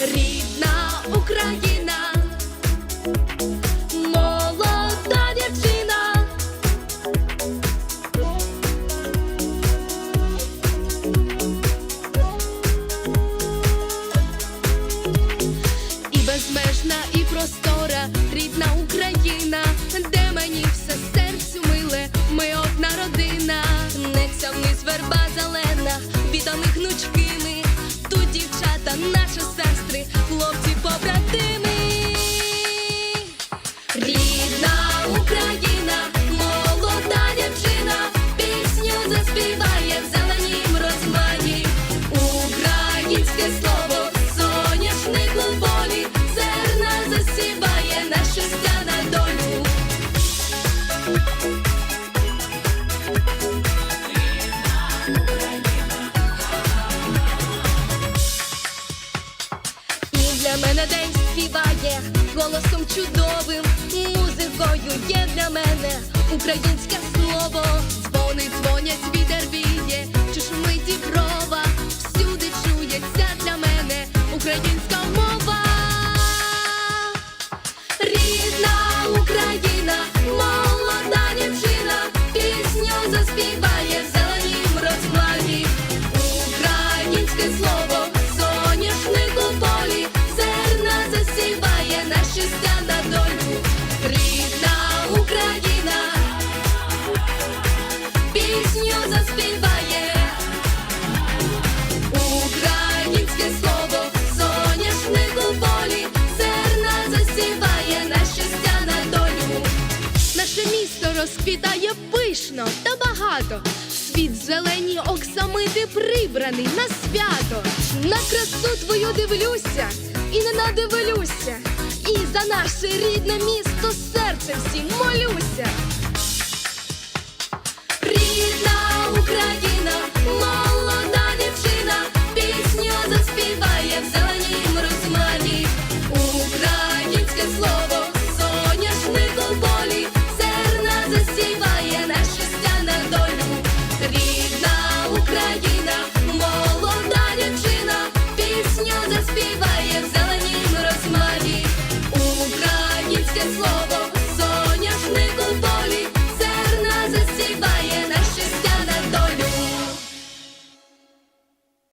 рідна Україна, молода дівчина, і безмежна, і проста. Українське слово, соняшник у полі, зерна засіває на щастя на долю. Для мене день співає голосом чудовим, музикою є для мене українське слово. Дзвони дзвонять, вітер Come on. Розквітає пишно та багато. Світ зелені оксамити прибраний на свято. На красу твою дивлюся і не надивлюся. І за наше рідне місто down.